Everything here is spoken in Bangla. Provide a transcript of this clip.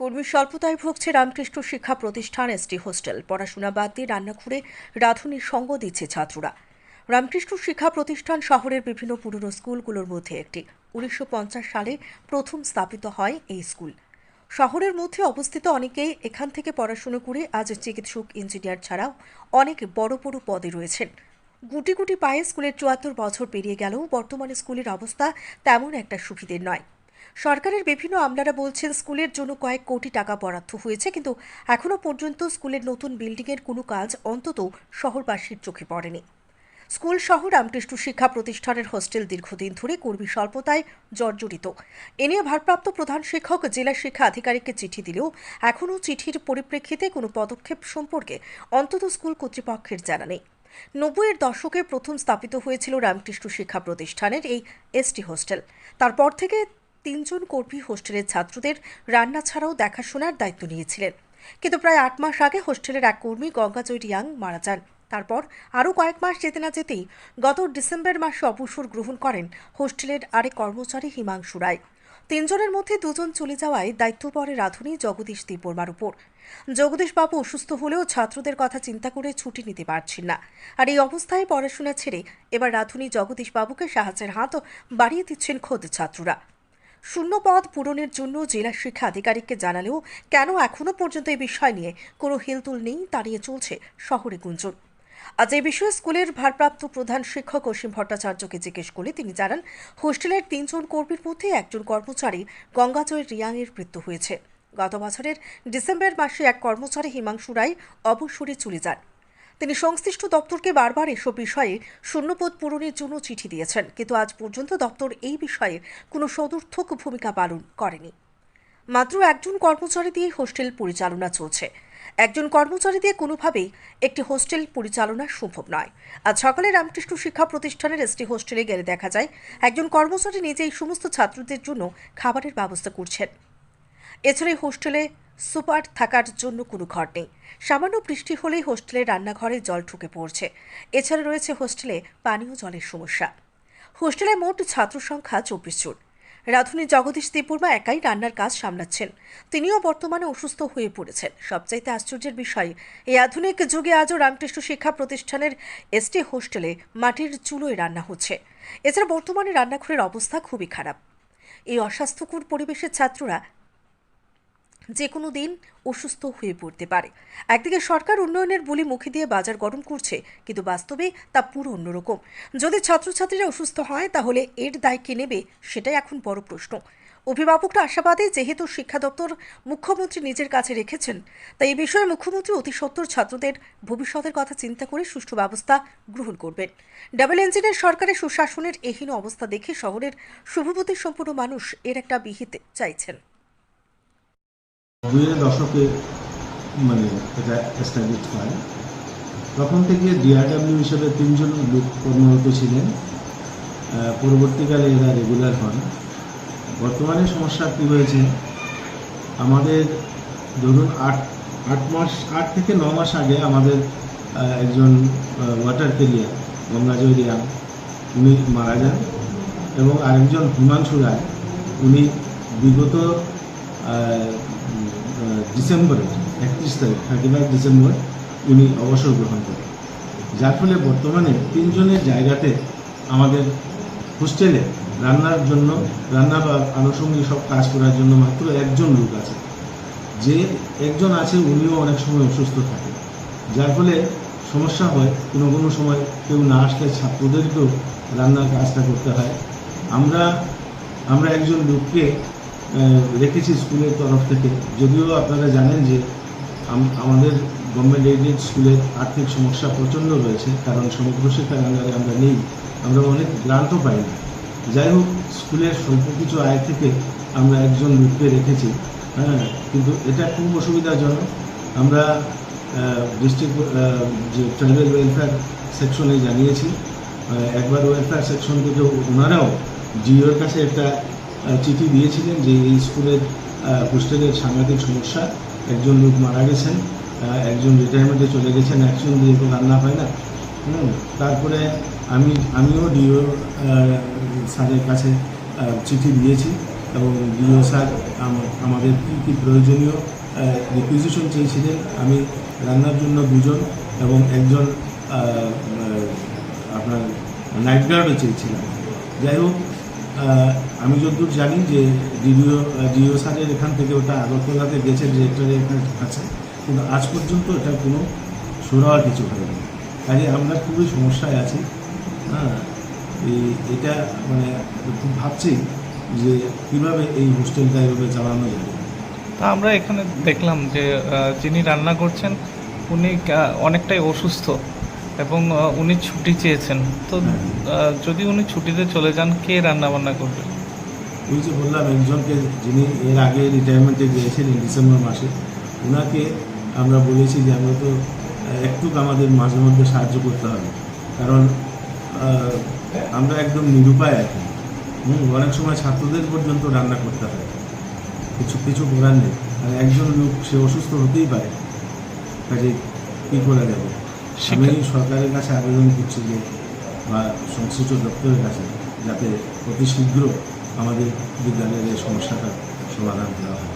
কর্মী স্বল্পতায় ভুগছে রামকৃষ্ণ শিক্ষা প্রতিষ্ঠান এসটি হোস্টেল। পড়াশোনা বাদ দিয়ে রান্না করে রাঁধুনির সঙ্গ দিচ্ছে ছাত্ররা। রামকৃষ্ণ শিক্ষা প্রতিষ্ঠান শহরের বিভিন্ন পুরনো স্কুলগুলোর মধ্যে একটি। উনিশশো পঞ্চাশ সালে প্রথম স্থাপিত হয় এই স্কুল। শহরের মধ্যে অবস্থিত অনেকেই এখান থেকে পড়াশুনো করে আজ চিকিৎসক, ইঞ্জিনিয়ার ছাড়াও অনেক বড় বড় পদে রয়েছেন। গুটি গুটি পায়ে স্কুলের চুয়াত্তর বছর পেরিয়ে গেলেও বর্তমানে স্কুলের অবস্থা তেমন একটা সুবিধের নয়। সরকারের বিভিন্ন আমলারা বলছেন স্কুলের জন্য কয়েক কোটি টাকা বরাদ্দ হয়েছে, কিন্তু এখনও পর্যন্ত স্কুলের নতুন বিল্ডিংয়ের কোনো কাজ অন্তত শহরবাসীর চোখে পড়েনি। স্কুল সহ রামকৃষ্ণ শিক্ষা প্রতিষ্ঠানের হোস্টেল দীর্ঘদিন ধরে কর্মী স্বল্পতায় জর্জরিত। এ নিয়ে ভারপ্রাপ্ত প্রধান শিক্ষক, জেলা শিক্ষা আধিকারিককে চিঠি দিলেও এখনও চিঠির পরিপ্রেক্ষিতে কোনো পদক্ষেপ সম্পর্কে অন্তত স্কুল কর্তৃপক্ষের জানা নেই। নব্বইয়ের দশকে প্রথম স্থাপিত হয়েছিল রামকৃষ্ণ শিক্ষা প্রতিষ্ঠানের এই এসটি হোস্টেল। তারপর থেকে তিনজন কর্মী হোস্টেলের ছাত্রদের রান্না ছাড়াও দেখাশোনার দায়িত্ব নিয়েছিলেন। কিন্তু প্রায় আট মাস আগে হোস্টেলের এক কর্মী গঙ্গাজয় রিয়াং মারা যান। তারপর আরও কয়েক মাস যেতে না যেতেই গত ডিসেম্বর মাসে অবসর গ্রহণ করেন হোস্টেলের আরেক কর্মচারী হিমাংশু রায়। তিনজনের মধ্যে দুজন চলে যাওয়ায় দায়িত্ব পড়ে রাধুনী জগদীশ দেববর্মার উপর। জগদীশবাবু অসুস্থ হলেও ছাত্রদের কথা চিন্তা করে ছুটি নিতে পারছেন না। আর এই অবস্থায় পড়াশোনা ছেড়ে এবার রাধুনী জগদীশবাবুকে সাহায্যের হাত বাড়িয়ে দিচ্ছেন খোদ ছাত্ররা। শূন্য পদ পূরণের জন্য জেলা শিক্ষা আধিকারিককে জানালেও কেন এখনও পর্যন্ত এই বিষয় নিয়ে কোনো হেলতুল নেই তা নিয়ে চলছে শহরে গুঞ্জন। আজ এই বিষয়ে স্কুলের ভারপ্রাপ্ত প্রধান শিক্ষক অসীম ভট্টাচার্যকে জিজ্ঞেস করলে তিনি জানান, হোস্টেলের তিনজন কর্মীর মধ্যে একজন কর্মচারী গঙ্গাজয় রিয়াংয়ের মৃত্যু হয়েছে। গত বছরের ডিসেম্বর মাসে এক কর্মচারী হিমাংশু রায় অবসরে চলে যান। তিনি সংশ্লিষ্ট দপ্তরকে বারবার এসব বিষয়ে শূন্যপদ পূরণের জন্য চিঠি দিয়েছেন, কিন্তু আজ পর্যন্ত দপ্তর এই বিষয়ে কোনো সদর্থক ভূমিকা পালন করেনি। মাত্র একজন কর্মচারী দিয়ে হোস্টেল পরিচালনা চলছে। একজন কর্মচারী দিয়ে কোনোভাবেই একটি হোস্টেল পরিচালনা সম্ভব নয়। আজ সকালে রামকৃষ্ণ শিক্ষা প্রতিষ্ঠানের এসটি হোস্টেলে গেলে দেখা যায়, একজন কর্মচারী নিজেই সমস্ত ছাত্রদের জন্য খাবারের ব্যবস্থা করছেন। এছাড়া হোস্টেলে সুপার থাকার জন্য কোনো ঘর নেই। সামান্য বৃষ্টি হলেই হোস্টেলের রান্নাঘরে জল ঢুকে পড়ছে। এছাড়া রয়েছে হোস্টেলে পানীয় জলের সমস্যা। হোস্টেলে মোট ছাত্র সংখ্যা চব্বিশ জন। রাধুনী জগদীশ দেববর্মা একাই রান্নার কাজ সামলাচ্ছেন। তিনিও বর্তমানে অসুস্থ হয়ে পড়েছেন। সবচাইতে আশ্চর্যের বিষয়, এই আধুনিক যুগে আজও রামকৃষ্ণ শিক্ষা প্রতিষ্ঠানের এসটি হোস্টেলে মাটির চুলোয় রান্না হচ্ছে। এছাড়া বর্তমানে রান্নাঘরের অবস্থা খুবই খারাপ। এই অস্বাস্থ্যকর পরিবেশের ছাত্ররা যে কোনো দিন অসুস্থ হয়ে পড়তে পারে। একদিকে সরকার উন্নয়নের বলি মুখে দিয়ে বাজার গরম করছে, কিন্তু বাস্তবে তা পুরো অন্যরকম। যদি ছাত্রছাত্রীরা অসুস্থ হয়, তাহলে এর দায় কে নেবে, সেটাই এখন বড় প্রশ্ন। অভিভাবকরা আশাবাদী, যেহেতু শিক্ষা দপ্তর মুখ্যমন্ত্রী নিজের কাছে রেখেছেন, তাই এই বিষয়ে মুখ্যমন্ত্রী অতি সত্বর ছাত্রদের ভবিষ্যতের কথা চিন্তা করে সুষ্ঠু ব্যবস্থা গ্রহণ করবেন। ডাবল ইঞ্জিনের সরকারের সুশাসনের এহীন অবস্থা দেখে শহরের শুভবতী সম্পূর্ণ মানুষ এর একটা বিহিত চাইছেন। দুইয়ের দশকে মানে এটা এস্টাবলিশ হয়। তখন থেকে ডিআরডাব্লিউ হিসেবে তিনজন লোক কর্মরত ছিলেন। পরবর্তীকালে এরা রেগুলার হন। বর্তমানে সমস্যা কী হয়েছে? আমাদের ধরুন আট আট মাস, আট থেকে ন মাস আগে আমাদের একজন ওয়াটার ক্যারিয়ার গঙ্গাজয় রিয়াং উনি মারা যান এবং আরেকজন হিমাংশু রায়, উনি বিগত ডিসেম্বরে, একত্রিশ তারিখ, থার্টি ফাইভ ডিসেম্বর উনি অবসর গ্রহণ করেন। যার ফলে বর্তমানে তিনজনের জায়গাতে আমাদের হোস্টেলে রান্নার জন্য, রান্না বা আনুষঙ্গিক সব কাজ করার জন্য মাত্র একজন লোক আছে। যে একজন আছে, উনিও অনেক সময় অসুস্থ থাকে। যার ফলে সমস্যা হয়, কোনো কোনো সময় কেউ না আসলে ছাত্রদেরকেও রান্নার কাজটা করতে হয়। আমরা আমরা একজন লোককে রেখেছি স্কুলের তরফ থেকে। যদিও আপনারা জানেন যে আম- আমাদের গভর্নমেন্ট এইডেড স্কুলের আর্থিক সমস্যা প্রচণ্ড রয়েছে, কারণ সমগ্র শিক্ষার আন্ডারে আমরা নেই, আমরা অনেক গ্রান্টও পাই না। যাই হোক, স্কুলের স্বল্প কিছু আয় থেকে আমরা একজন লোককে রেখেছি হ্যাঁ কিন্তু এটা খুব অসুবিধাজনক। আমরা ডিস্ট্রিক্ট যে ট্রাইবেল ওয়েলফেয়ার সেকশনে জানিয়েছি একবার ওয়েলফেয়ার সেকশন থেকে ওনারাও জিওর কাছে একটা চিঠি দিয়েছিলেন যে এই স্কুলের হোস্টেলের সাংঘাতিক সমস্যা। একজন লোক মারা গেছেন একজন রিটায়ারমেন্টে চলে গেছেন একজন দিয়ে তো রান্না হয় না। হুম, তারপরে আমি আমিও ডিও স্যারের কাছে চিঠি দিয়েছি এবং ডিও স্যার আম- আমাদের কী কী প্রয়োজনীয় রিকুইজিশন চেয়েছিলেন আমি রান্নার জন্য দুজন এবং একজন আপনার নাইট গার্ডও চেয়েছিলাম। যাই হোক আমি যতদূর জানি যে ডিডিও ডিও স্যারের এখান থেকে ওটা আগরতলাতে গেছে, ডিরেক্টরের এখানে আছে। কিন্তু আজ পর্যন্ত এটা কোনো সুরাওয়া কিছু হয়নি। কাজে আমরা খুবই সমস্যায় আছি। হ্যাঁ এই এটা মানে খুব ভাবছি যে কীভাবে এই হোস্টেলটা এভাবে চালানো যাবে। তা আমরা এখানে দেখলাম যে যিনি রান্না করছেন, উনি অনেকটাই অসুস্থ। এবং উনি ছুটি চেয়েছেন। তো যদি উনি ছুটিতে চলে যান কে রান্না বান্না করবে? ওই যে বললাম একজনকে যিনি এর আগে রিটায়ারমেন্টে গিয়েছিলেন ডিসেম্বর মাসে ওনাকে আমরা বলেছি যে আমরা তো একটু আমাদের মাঝে মধ্যে সাহায্য করতে হবে। কারণ আমরা একদম নিরুপায় এখন হুম, অনেক সময় ছাত্রদের পর্যন্ত রান্না করতে হয়। কিছু কিছু করার নেই। আর একজন লোক সে অসুস্থ হতেই পারে। কাজে কী করা যাবে? আমি সরকারের কাছে আবেদন করছি যে বা সংশ্লিষ্ট দপ্তরের কাছে যাতে অতি শীঘ্র আমাদের বিদ্যালয়ের এই সমস্যাটার সমাধান করা হয়।